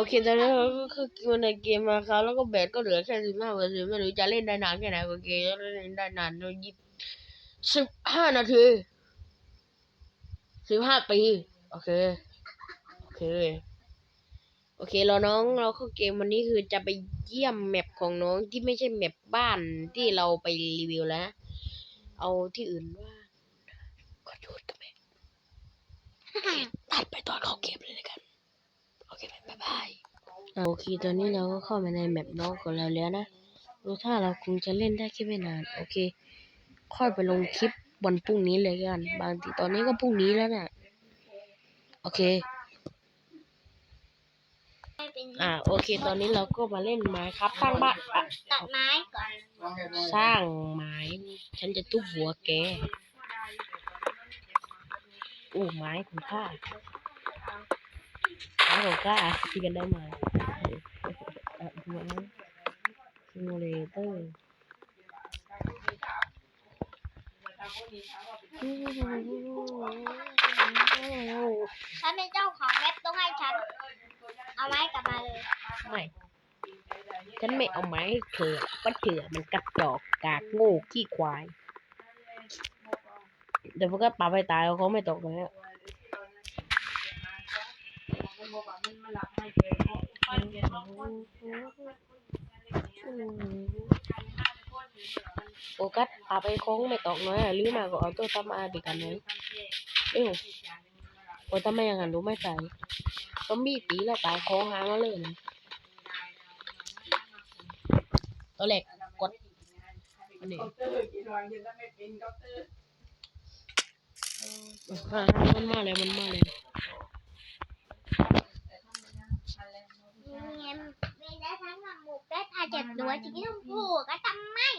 โอเคตอนนี้เราก็คืออยู่ในเกมมาครับแล้วก็แบตก็เหลือแค่สิบห้าเปอร์เซ็นต์ไม่รู้จะเล่นได้นานแค่ไหนโอเคเล่นได้นานยยี่สิบห้านาทีสิบห้าปีโอเคโอเคโอเคเราน้องเราเข้าเกมวันนี้คือจะไปเยี่ยมแมปของน้องที่ไม่ใช่แมปบ้านที่เราไปรีวิวแล้วนะเอาที่อื่นว่าขอโทษกันไหมตัดไปตอนเข้าเกมเลยกัน เคบ๊ายบายอะโอเคตอนนี้เราก็เข้ามาในแมปน้องของเราแล้วนะดูถ้าเราคงจะเล่นได้แค่ไม่นาน โอเค ค่อยไปลงคลิปวันพรุ่งนี้เลยกัน บางทีตอนนี้ก็พรุ่งนี้แล้วน่ะ โอเค อ่า โอเค ตอนนี้เราก็มาเล่นไม้ครับสร้างบ้านอะตัดไม้ก่อน สร้างไม้ ฉันจะทุบหัวแก โอ้ไม้คุณค่าไม้ของข้าที่กันได้มาเออไม้ซิมูเลเตอร์ฉันเป็นเจ้าของเว็บต้องให้ฉัน เอาไม้กลับมาเลย ไม่ ฉันไม่เอาไม้ให้เธอก็เถื่อมันกระจอกกากโง่ขี้ควาย เดี๋ยวพวกก็ปาไปตายเขาไม่ตกเลยอะ โฟกัสปาไปโค้งไม่ตกน้อยอะหรือมาก็เอาตัวตามมาดีกันไหมเอ้ยโอ้ทำไมอย่างนั้นรู้ไม่ใจก็มีตีแล้วตายโค้งหางมาเลยนะตัวแรกกดอันนี้อ่ามันมาเลยมันมาเลย เงี้ย มีได้ทั้งหมูกได้ทาเจ็บตัวจริงที่ต้องผูกก็ทำไม่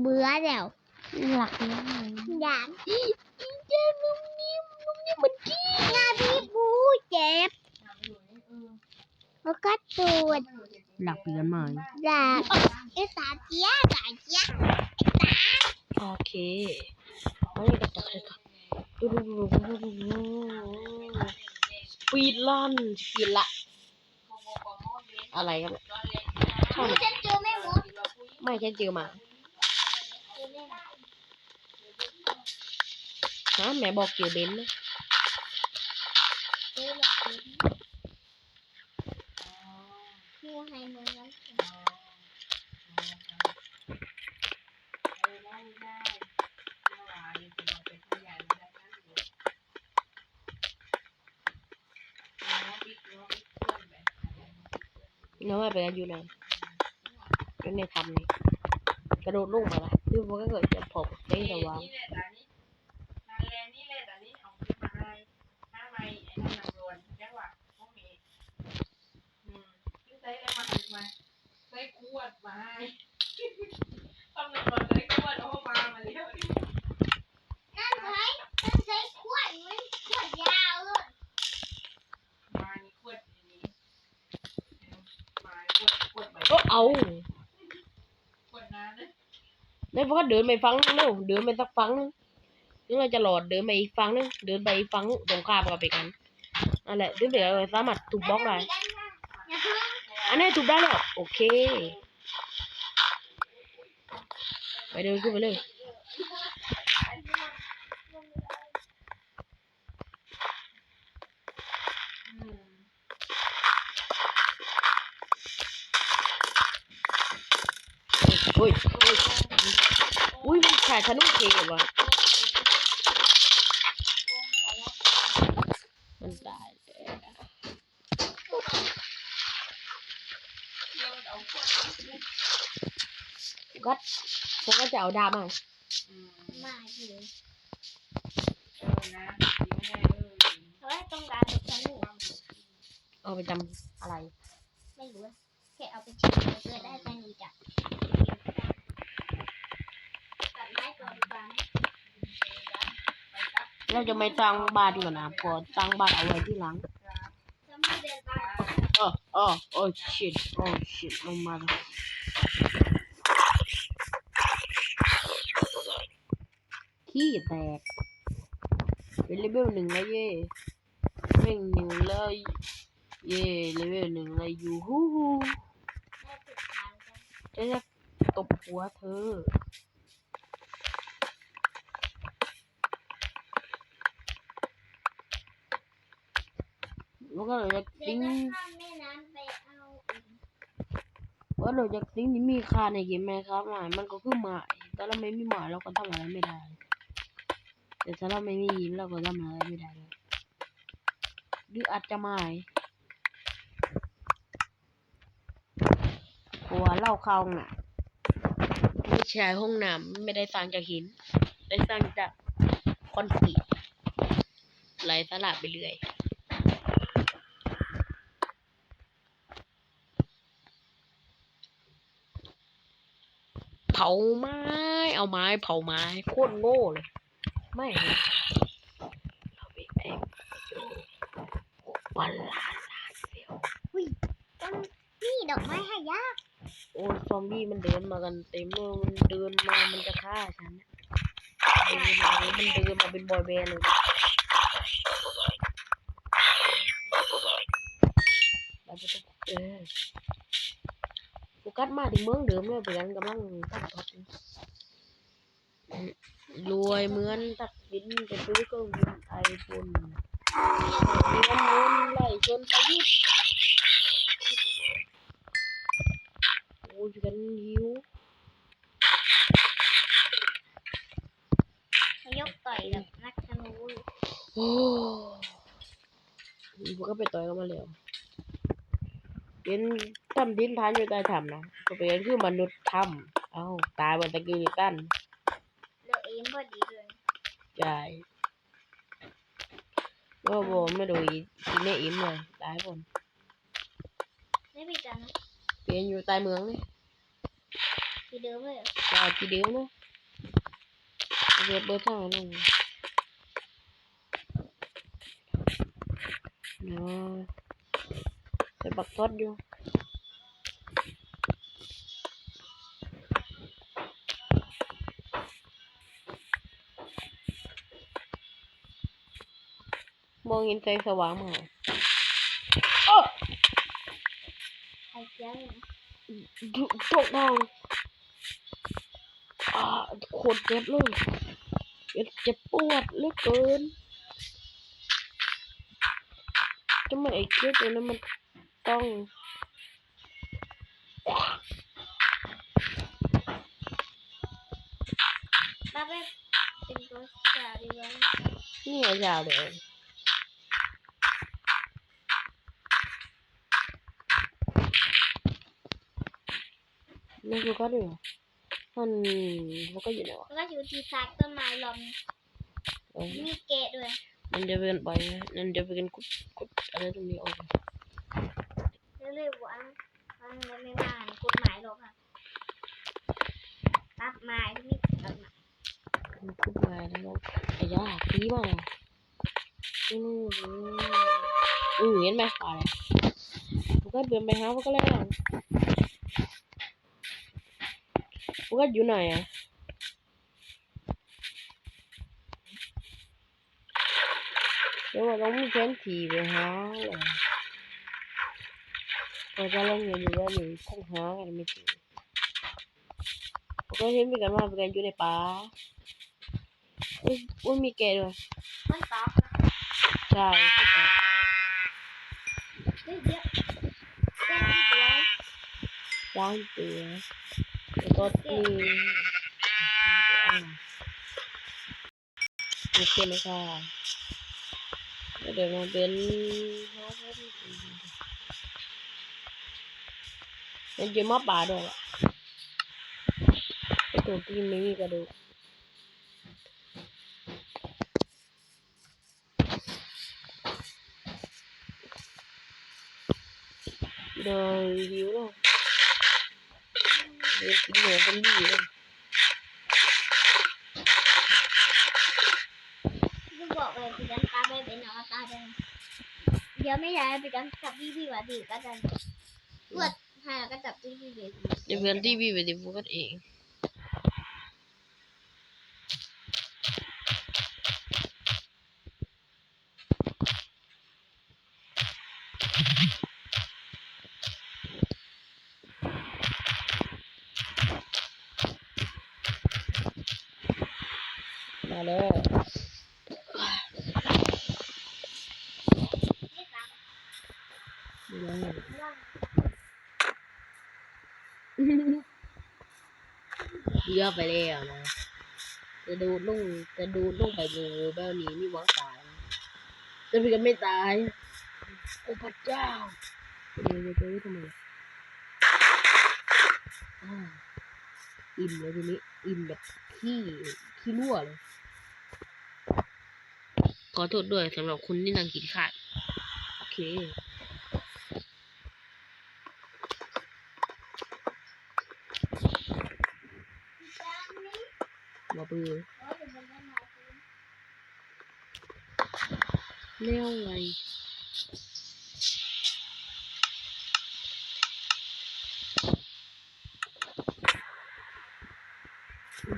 เบื่อแล้วหลักนะอยากเจ็บนุ่มนิ่มนุ่มนิ่มเหมือนกี้งาพี่ปูเจ็บแล้วก็ตูดหลักเปลี่ยนใหม่อยากไอ้สาเจี๊ยสาเจี๊ยโอเคเอานี่ก็ตัดเลยครับดูดูดูดูดู ดูสปีดลันสปีดละ อะไรกันเนี่ยชอบฉันเจอแม่มดไม่แค่เจอมาเจอแม่มดฮะแม่บอกเจอเบนซ์นะเจอหลักเลยงูไฮเมืองนั้น น้องไปแล้วอยู่ไหนก็ในทำนี่กระโดดลงมาละดูมันก็เกิดจะผมได้ระวัง นี่แหละตอนนี้นานแลนี่แหละตอนนี้เอาขึ้นมาให้ห้าใบไอ้นั่นนางโดนจังหวะพวกนี้อืมขึ้นใส่แล้วมาถึงมาใส่ขวดมาให้ต้องนำมาใส่ขวดเอามามาเลี้ยวนี่ นั่นใช้นั่นใช้ขวดมันขวดยาวเลย มานี่ขวดนี้มาขวดขวดใบ ก็ เอาขวดน้ำนะแล้วพอเดินไปฟังนึงเร็วเดินไปสักฟังนึงนึกว่าจะหลอดเดินไปอีกฟังนึงเดินไปอีกฟังตรงข้ามกันไปกันนั่นแหละเดินไปแล้วสามารถถูกบล็อกได้อันนี้ถูกได้แล้วโอเค ไปเดินขึ้นไปเลยโอ้ยโอ้ยอุ้ยมันถ่ายทะลุเคว่ะมันตายแล้วก็ผมก็จะเอาดาบมา อืม มาถึง เออ นะดีไม่ได้เออเพราะว่าต้องการเป็นสนุกเอาไปจำอะไร ไม่รู้อะแค่เอาไปชิมเพื่อได้สนุกจ้ะตัดไม้ก่อนดีกว่าไหม เราจะไม่สร้งบ้านก่อนนะพอสร้งบ้านเอาไว้ที่หลังจะไม่เดินไปอ๋ออ๋อโอ้ shit โอ้ shit ลงมาแล้วขี้แตกเป็นเลเวลหนึ่งแล้วเย่ไม่เวลหนึ่งแล้วเย่เลเวลหนึ่งเลยอยู่ฮู้ฮู้จะตบหัวเธอ แล้วก็เราจะเดี๋ยติ้วงจะข้ามแม่น้ำไปเอาอีกว่าเราจะติ้งที่มีค่าในเกมไหมครับหมายมันก็คือหมายแต่เราไม่มีหมายเราก็ทำอะไรไม่ได้ แต่ถ้าเราไม่มียิ้มเราก็ทำอะไรไม่ได้เลยหรืออาจจะหมายเพราะว่าเราเข้าห้องน้ำไม่ใช่ห้องน้ำไม่ได้สร้างจากหิน ได้สร้างจากคอนกรีตไหลสลับไปเรื่อย เผาไม้ เอาไม้เผาไม้โคตรโง่เลย ไม่เลยเราไปแอบวันลาลาเซียวต้นนี่ดอกไม้หายากโอ้ยซอมบี้มันเดินมากันเต็มเลยมันเดินมามันจะฆ่าฉันนะเดินมามันเดินมาเป็นบอยแบนด์เลยเราจะต้องเออโฟ กัสมาถึงเมืองเดิมเลยเพื่อนกำลังตั้งท็อปรวยเหมือนตักสินจะซื้อเครื่องบินไอโฟนเงินเงินไหลชนประยุทธ์โอ้ยฉันหิวยกต่อยกับนักธนูโอ้ยก็ไปต่อยกันมาแล้ว เป็นทำดินทานอยู่ใต้ถ้ำนะก็เป็นคือมนุษย์ถ้ำเอ้าตายบนตะกี้ตันเลือกเองพอดีเลยใช่ก็บอกไม่ดูอีกินได้อิ่มเลยตายบนไม่มีกันนะเปลี่ยนอยู่ใต้เมืองนี่ที่เดิมเลยเหรอตายทีเดียวนะเบิดเบิดทางนั่นเนาะ ใส่บักทอดอยู่มองเห็นไฟสว่างมาโอ้ไข่เจียวเลยนะดุตกทางอ่าโคตรเจ็บเลยเจ็บเจ็บปวดเหลือเกินทำไมไอ้เคสตัวนั้นมัน ต้องป้าไปเป็นตัวสาวดีกว่านี่ยาวเลยนี่คือก็ด้วยเหรอมันมันก็อยู่ไหนวะแล้วก็อยู่ที่ซากต้นไม้ลอมเออมีเกะด้วย มันจะเป็นไปนั่นจะเป็นกุดกุดอะไรตรงนี้ออกมา เลยๆวันมันไม่มานกฎหมายหรอกค่ะตัดไม้ที่มีตัดไม้มันกุดมาแล้วเราไอ้ยาตีมาแล้วอืออือเห็นไหมอะไรมันก็เดินไปหามันก็แล้วมันก็อยู่ไหนอะเดี๋ยวว่าต้องมีแผนที่ไปหาเลย แต่ก็เล่นอยู่ว่าหนูคงหากันไม่เจอผมก็เห็นเหมือนกันว่าเป็นกันอยู่ในป่าอุ้ยอุ้ยมีแกด้วยมันตอบใช่ก็แกะเฮ้ยเยอะแจ้งที่ตัวล้างตัวแล้วก็มีโอเคไหมคะเดี๋ยวมาเป็น มันจะมาป่าด้วยอะไอตัวที่ไม่มีกระดูกเดี๋ยวหิวแล้วเดี๋ยวกินเหนือคนดีเลยลูกบอกเลยพี่กันตาไปเป็นอตาเดินเดี๋ยวไม่ได้พี่กันจับพี่พี่ว่าดีก็จะตรวจให้แล้วก็จับพี่พี่เด็กเดี๋ยวเพื่อนที่พี่ไปดิโฟกัสเอง แล้ว นี่ตาม ไม่ได้ ร่อง เยอะไปแล้วนะ จะดูลงจะดูลงไปงูแบบนี้มีหวังตายจะพี่ก็ไม่ตาย โอ้พระเจ้าเดี๋ยวเดี๋ยวเดี๋ยวทำไมอ่าอิ่มเลยทีนี้ อิ่มแบบขี้ขี้รั่วเลย ขอโทษด้วยสำหรับคุณที่นั่งกินข้าวโอเค ตามนี้ มา เบือโอ้ยมันไม่มาซื้อเลี้ยวไง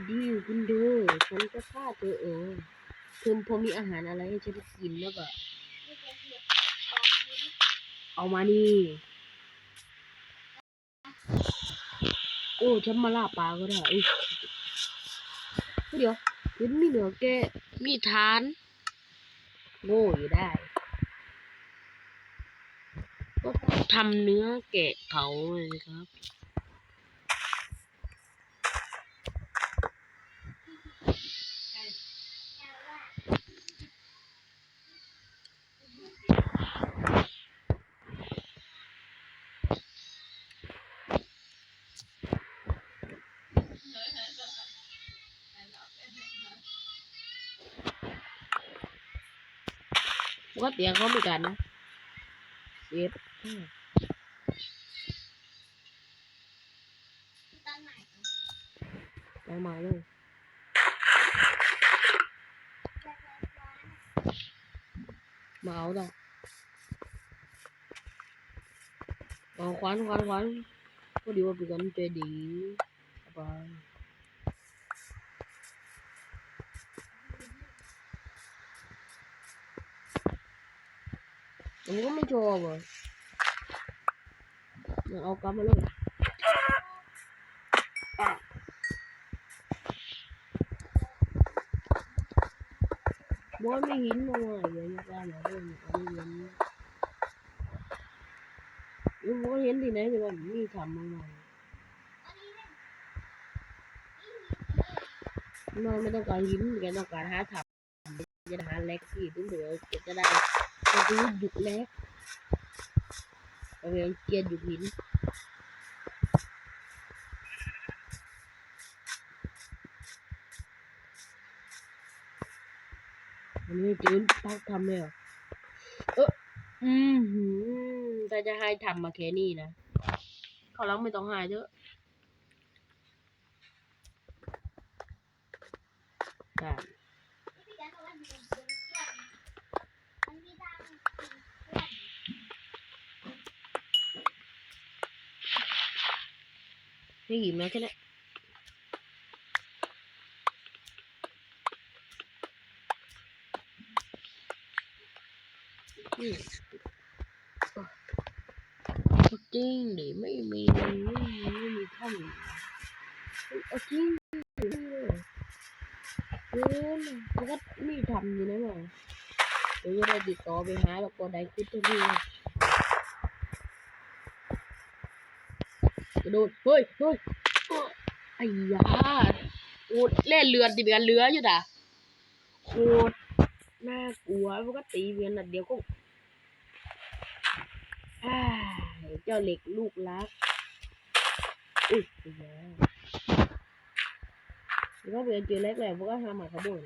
ดีคุณดู ฉันจะฆ่าเธอเองเธอพอมีอาหารอะไรให้ฉันกินแล้วก็นี่จะเอามานี่โอ้ ฉันมาล่าปลาก็ได้ เดี๋ยวเห็นมีเหนือแกะมีทาน โง่อยู่ได้ ก็ทำเนื้อแกะเผาเลยครับ ปกติเขาไม่กันนะเย็บอืมตอนไหนเอามาเลยมาเอาดอกเอาควันควันควันก็ดีว่าเป็นกันใจดีสบาย ผมก็ไม่ชอบอะมาเอากลับมาเลยบอลไม่หินมาเลยเดี๋ยวจะได้มาเรื่องอันนี้ยังยังบ่เห็นที่ไหนเลยว่ามีทำมาหน่อยมันไม่ต้องการหินแกต้องการหาทำจะหาเล็กที่ถึงเดี๋ยวจะได้ จะดูหยุดเล็กเอาไปเกียนหยุดหินอันนี้จืนพักทำเลยเหรอเอออืมหืมแต่จะให้ทำมาแค่นี้นะเขาลังไม่ต้องหายเถอะใช่ หยิบมาแค่นั้นอืมเอาจริงดิไม่มีไม่มีไม่มีท่อนเอาจริงดิเกินมันก็มีทำอยู่นะหน่อเดี๋ยวจะได้ติดต่อไปหาแบบกดได้คุดทุกทีกร โดดเฮ้ยเฮ้ยไอ้ยาโอ้เล่นเรือนดิเบียนเรืออยู่ด่ะโคตรน่ากลัวปกติเบียนนัดเดียวก็เจ้าเหล็กลูกรักอุ้ยแล้วก็เป็นเจอเล็กแล้วพวกก็ทำหมาขบวน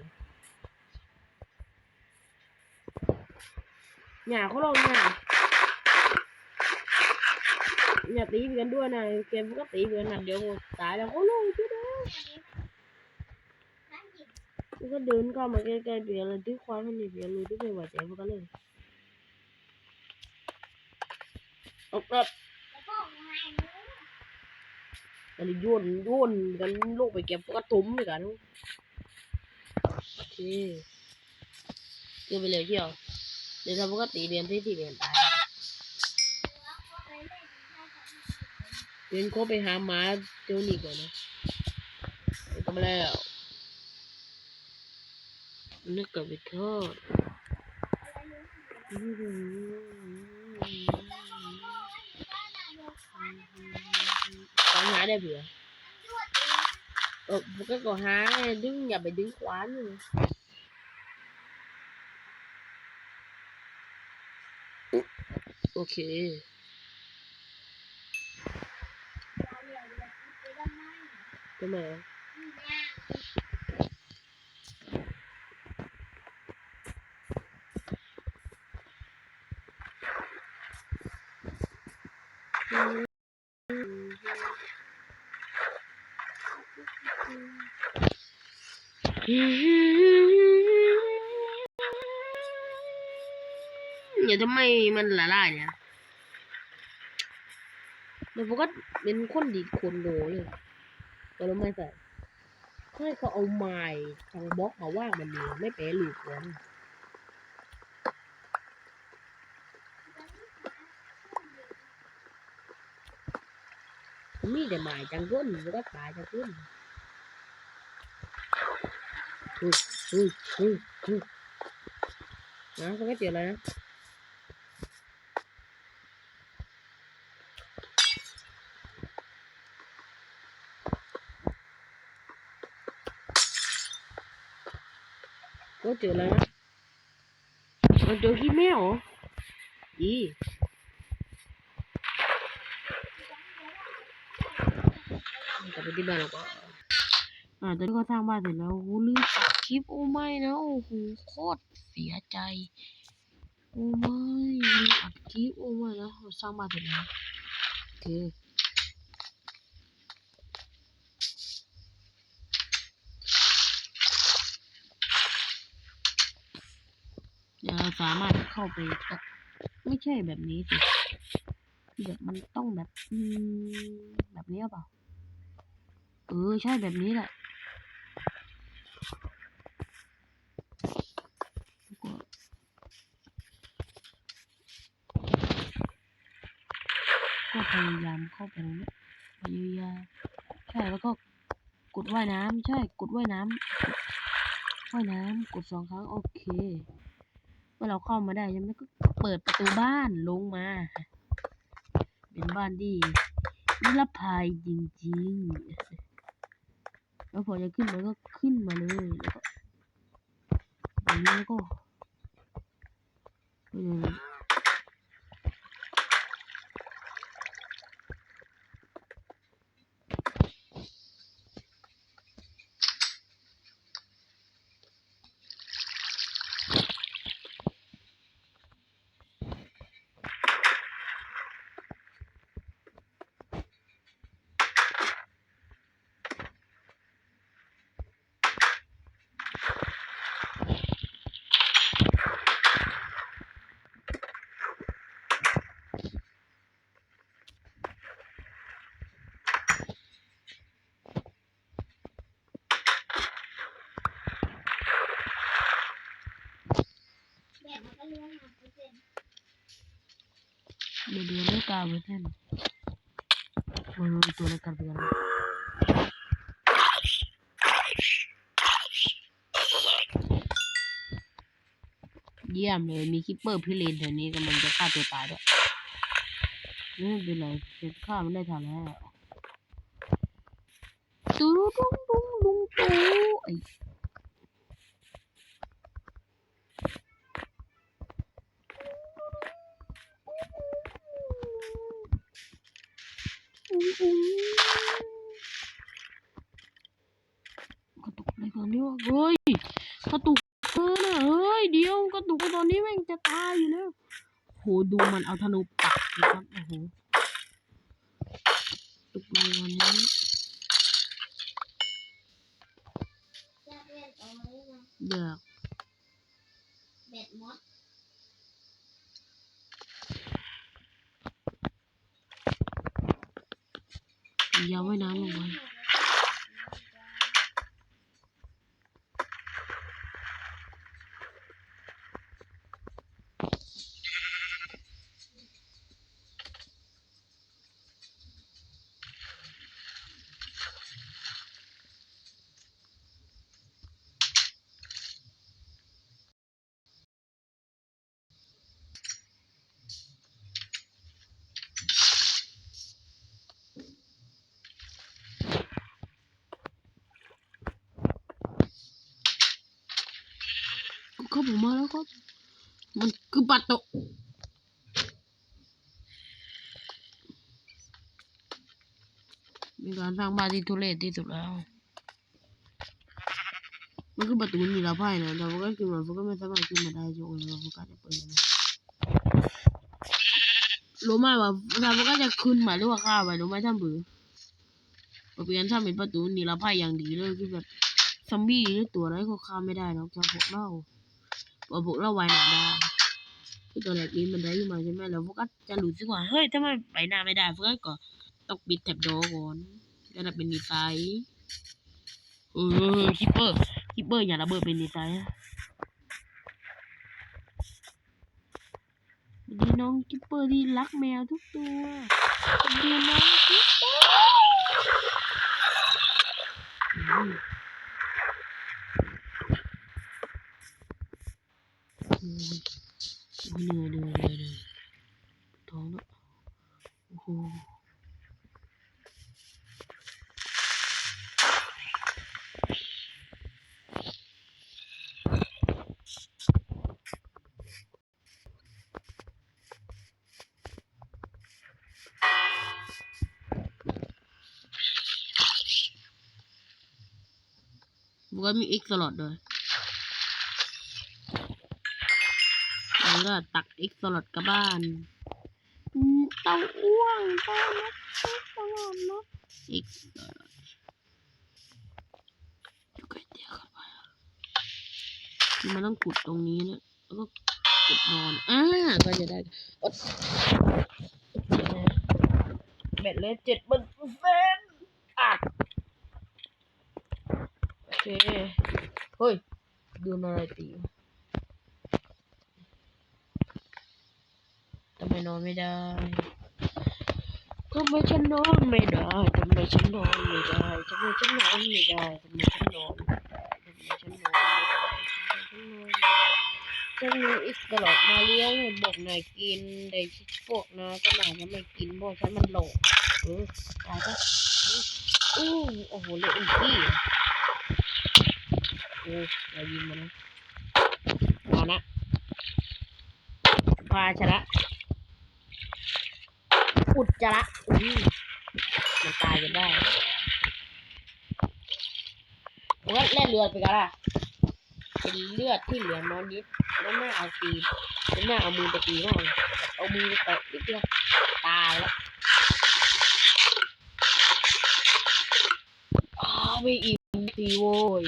หย่าเขาลงหย่า อย่าตีเพื่อนด้วยนะเกมพวกก็ตีเพื่อนนั่นเดี๋ยวตายแล้วเขาลงช่วยด้วยมันก็เดินเข้ามาใกล้ๆเบียร์เลยด้วยความมันนี่เบียร์เลยด้วยไม่ไหวใจพวกก็เลยออกกลับกันโยนโยนกันลงไปเก็บกระตุ้มเลยกันโอเคเกี่ยวไปเลยเที่ยวเดี๋ยวทำปกติเรียนที่ที่เรียนตาย เรียนเขาไปหาหมาเจ้านี่ก่อนนะทำแล้วนึกกับไปทอดขวานหาได้เผื่อเออมันก็ก็หาดึงอย่าไปดึงขวานเลยโอเค ทำไมอะอย่าทำไมมันละลายเนี่ยเดี๋ยวผมก็เป็นคนดีคนโง่เลย แต่เราไม่ใส่ให้เขาเอาไม้ทางบล็อกมาว่ามันเองไม่แปรหลูกมันมีแต่ไม้จังก้นมันก็ตายจังก้นอุ้ยอุ้ยอุ้ยอุ้ยนะเขาไม่เจออะไรนะ เจอแล้วนะมันเจอขี้แมวเหรออีกลับไปที่บ้านแล้วก็อ่าตอนนี้ก็สร้างบ้านเสร็จแล้วโอ้ลืมอัดคลิปโอ้ไม่นะ โอ้โหโคตรเสียใจ โอ้ไม่ลืมอัดคลิปโอ้ไม่นะสร้างบ้านเสร็จแล้วโอเค เราสามารถเข้าไปไม่ใช่แบบนี้สิแบบมันต้องแบบแบบนี้เปล่าเออใช่แบบนี้แหละก็พยายามเข้าไปตรงนี้พยายามใช่แล้วก็กดว่ายน้ำใช่กดว่ายน้ำว่ายน้ำกดสองครั้งโอเค อเราเข้ามาได้ใช่ไหมก็เปิดประตูบ้านลงมา เป็นบ้านที่นิรภัยจริงๆ แล้วพอจะขึ้นมาก็ขึ้นมาเลยแล้วก็อย่างนี้แล้วก็เออเดี๋ยวเดี๋ยวไม่ กล้าไปเส้นมันมีตัวอะไรกันไปกันเยี่ยมเลย มีคิปเปอร์พิเรนแถวนี้กำลังจะฆ่าตัวตายด้วยไม่เป็นไรเสร็จฆ่ามันได้ทันแล้ว กระตุกเออน่ะเฮ้ยเดี๋ยวกระตุกตอนนี้แม่งจะตายอยู่แล้วโหดูมันเอาธนูปักนะครับโอ้โหตุกเลยวันนี้อยากเบ็ดมดอยาว่าน้ำลงไป ครับ มันคือประตูมีการสร้างบ้านที่ทุเรศที่สุดแล้ว มันคือประตูนิรภัยนะแต่ว่าก็คือมันก็ไม่สามารถขึ้นมาได้ยกเว้นว่ากัสจะเปิดนะรู้ไหมว่าถ้าโฟกัสจะขึ้นมาหรือว่าข้าไปรู้ไหมท่านบือเปลี่ยนถ้าเป็นประตูนิรภัยอย่างดีเลยคือแบบซอมบี้หรือตัวอะไรก็ข้าไม่ได้หรอกแค่พวกเรา พอพวกเราว่ายน้ำได้คือตัวแรกนี้มันได้ขึ้นมาใช่ไหมแล้วโฟกัสจะรู้สึกว่าเฮ้ยถ้ามันไปน้ำไม่ได้โฟกัสก็ต้องปิดแถบโดก่อนจะได้เป็นนิสัยเออคิปเปอร์คิปเปอร์อย่าระเบิดเป็นนิสัยอะสวัสดีน้องคิปเปอร์ที่รักแมวทุกตัวดีน้องคิปเปอร์อืมอืม เหนื่อยเหนื่อยเหนื่อยเหนื่อยท้องแล้วโอ้โหมันก็มีอีกตลอดเลย ก็ตักอีกตลอดกลับบ้านอืมเต้าอ้วงเต้านักเต้าตลอดนะอีกตลอดอยู่ก๋วยเตี๋ยวเข้าไปคือมันต้องกดตรงนี้นะแล้วก็กดนอนอ่าก็จะได้อดแบตเหลยเจ็ดเปอร์เซ็นต์อะโอเคเฮ้ยดูอะไรตีวะทำ ไม่นอนไม่ได้ทำไมฉันนอนไม่ได้ทำไมฉันนอนไม่ได้ทำไมฉันนอนไม่ได้ทำไมฉันนอนไม่ได้ทำไมฉันนอนไม่ได้ทำไมฉันนอนไม่ได้ฉันมีอีกตลอดมาเลี้ยงเห็นบอกนายกินแต่พวกนาก็นายจะไม่กินเพราะฉันมันหลงเออตายปะอู้โอ้โหเลยอุ้งกี้อะโอ้เรายิงมานะมานะพาชนะ อุดจระอุ้ยมันตายกันได้ผมก็เล่นเลือดไปกันละเป็นเลือดที่เหลือน้อยนิดแล้วแม่เอาตีแล้วแม่เอามือไปตีหน่อยเอามือไปเตะนิดเดียวตายแล้วอ้าวไม่อิ่มตีโว้ย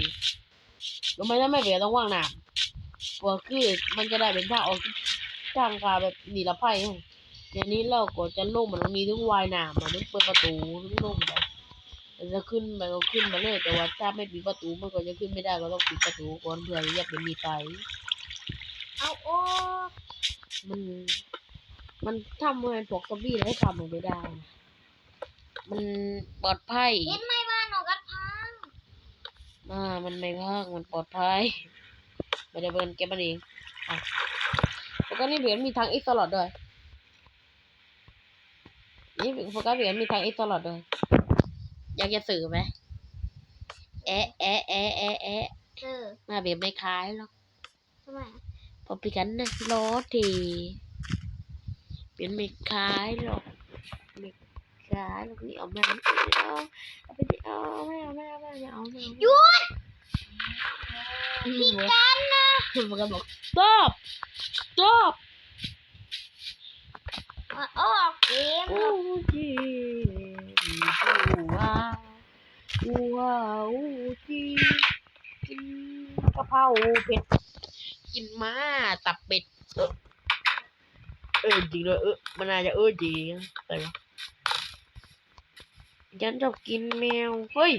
ทำไมถ้าไม่เบียต้องว่างน้ำก็คือมันจะได้เป็นท่าออกทางคาแบบหนีละไพ่ เดี๋ยวนี้เราก็จะลงมันมีทั้งวายน้ำมันต้องเปิดประตูทั้งลงไปมันจะขึ้นไปก็ขึ้นมาเลยแต่ว่าถ้าไม่ปิดประตูมันก็จะขึ้นไม่ได้ก็ต้องปิดประตูก่อนเพื่อที่จะเป็นมีไฟเอาโอ้มันมันทำให้พวกซอมบี้ให้ทำมันไม่ได้ มันปลอดภัยเห็นไหมบ้านหนูกัดพังอ่ามันไม่พังมันปลอดภัยไม่ได้เป็นเก็บมันเองอะแล้วก็นี่เหรียญมีทางอีกตลอดด้วย นี่โฟกัสเหรียญมีทางอีกตลอดด้วยอยากจะสื่อไหมแอะแอะแอะแอะแอะเออมาเบียไม่คล้ายหรอกทำไมอะเพอพี่กันนะรอทีเปลี่ยนไม่คล้ายหรอกไม่คล้ายหรอกนี่เอามาไม่เอาเอาไปดิเอาไม่เอาไม่เอาไม่เอาไม่เอาไม่เอาหยุดอืมพี่กันนะคุณโฟกัสบอก stop stop มาออกเกมโอ้จีอูว้าอูว้าอูจีกินกะเพราเผ็ดกินม้าตับเป็ดเออเออจริงเลยเออมันน่าจะเออจริงแต่ว่าฉันชอบกินแมวเฮ้ย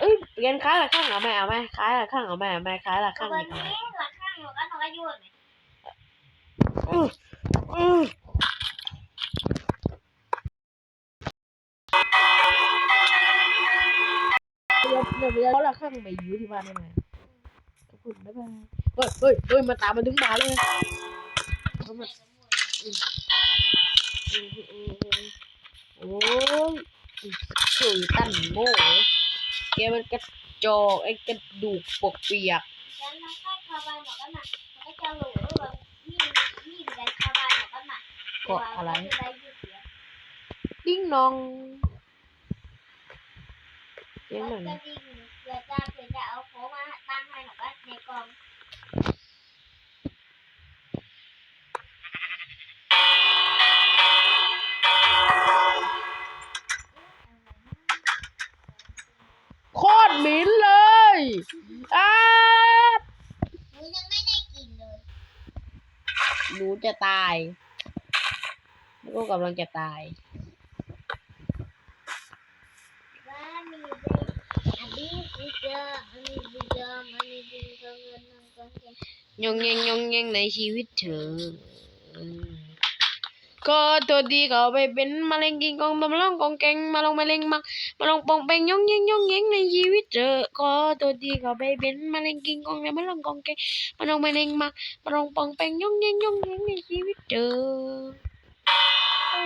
เอ้ยเปลี่ยนคล้ายละข้างเอาไหมเอาไหมคล้ายละข้างเอาไหมเอาไหมคล้ายละเอาข้างไปดีกนี้ว่าหลังข้างหนูกัดหนูก็หยุดไหมอืออือ ดี๋ยวเดี๋ยวเดี๋ยวเขาละข้างไปอยู่ที่บ้านได้ไหมขอบคุณบ๊ายบายเฮ้ยเฮ้ยเฮ้ยมาตามมาถึงบ้านเลยเขามาอืมอืมอืมอืมโอ้ยช่วยตั้นโม่แกมันกระจอกไอ้กระดูกปกเปียกกล้เข้าบ้านหนูกัดนะตลกแล้วแบบนี่นี่เป็นการชาวบ้านของกันมาเกาะอะไรแต่ว่าเขาจะได้ยินเสียงดิ้งนองเสียงเหมือน ก็ดิ่งเพื่อจะเพื่อจะเอาของมาตั้งให้ของกันในกล่องโคตรหมิ่นเลยอ้าหนูยังไม่ได้กินเลยหนูจะตายแล้วก็กำลังจะตาย ว่ามีได้อันนี้ดีเจออันนี้ดีเจออันนี้ดีเจอเงินเงินเงินเงิน ยองแยงยองแยงในชีวิตเธอก็ตัวดีเขาไปเป็นมะเร็งกินกองมาลองกองแกงมาลองมะเร็งมักมาลองปองแปงยองแยงยองแยงในชีวิตเธอก็ตัวดีเขาไปเป็นมะเร็งกินกองมาลองกองแกงมาลองมะเร็งมักมาลองปองแปงยองแยงยองแยงในชีวิตเธอ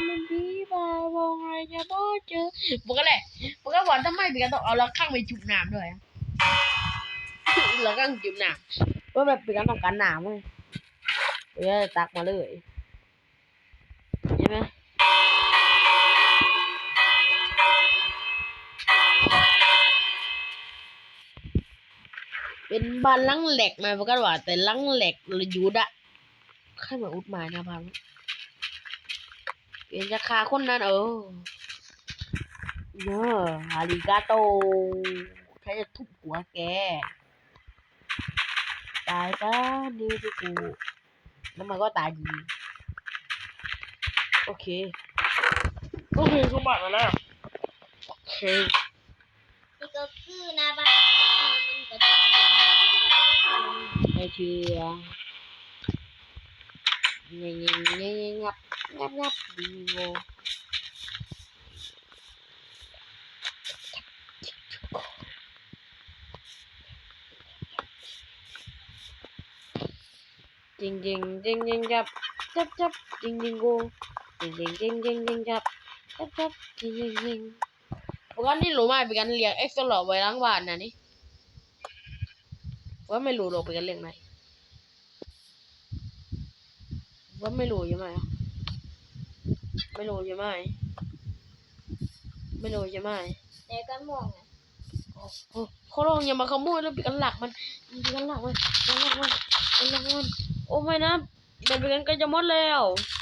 มันดีบาวงอะไรจะบ่เจอบอกกันแหละบอกกันว่าทำไมพี่กันต้องเอาละข้างไปจุ่มน้ำด้วยอะละข้างจุ่มน้ำ ว่าแบบเป็นการต้องการหนามเลยเดี๋ยตักมาเลยใช่ไหมเป็นบ้านลังเหล็กไหมพวกกันว่า แต่ลังเหล็กเลยอยู่ดะใครมาอุดหมายนะพังเป็นจะคาคนนั้นเออเนอะอาริกาโตใครจะทุบหัวแก ตายซะนี่ที่กูแล้วมันก็ตายดีโอเคโอเคสมบัติมาแล้วโอเคนี่ก็คือหน้าบ้านมันก็จะไม่เชื่อเงี้ยเงี้ยเงี้ยงับงับงับดีโว จริงจริงจริงจริงจับจับจับจริงจริงกูจริงจริงจริงจริงจริงจับจับจับจริงจริงจริงปกติรู้ไหมเป็นการเลี้ยงเอ็กซ์หลอไว้ล้างบ้านนะนี่ว่าไม่รู้หรอกเป็นการเลี้ยงไหนว่าไม่รู้ใช่ไหมอะไม่รู้ใช่ไหมไม่รู้ใช่ไหมแต่ก็ม่วงไงโอ้โหเขาลองอย่ามาขโมยแล้วเป็นกันหลักมันเป็นกันหลักมันเป็นกันหลักมันเป็นกันหลักมัน โอ้ไม่นะมันเป็นกันใกล้จะหมดแล้ว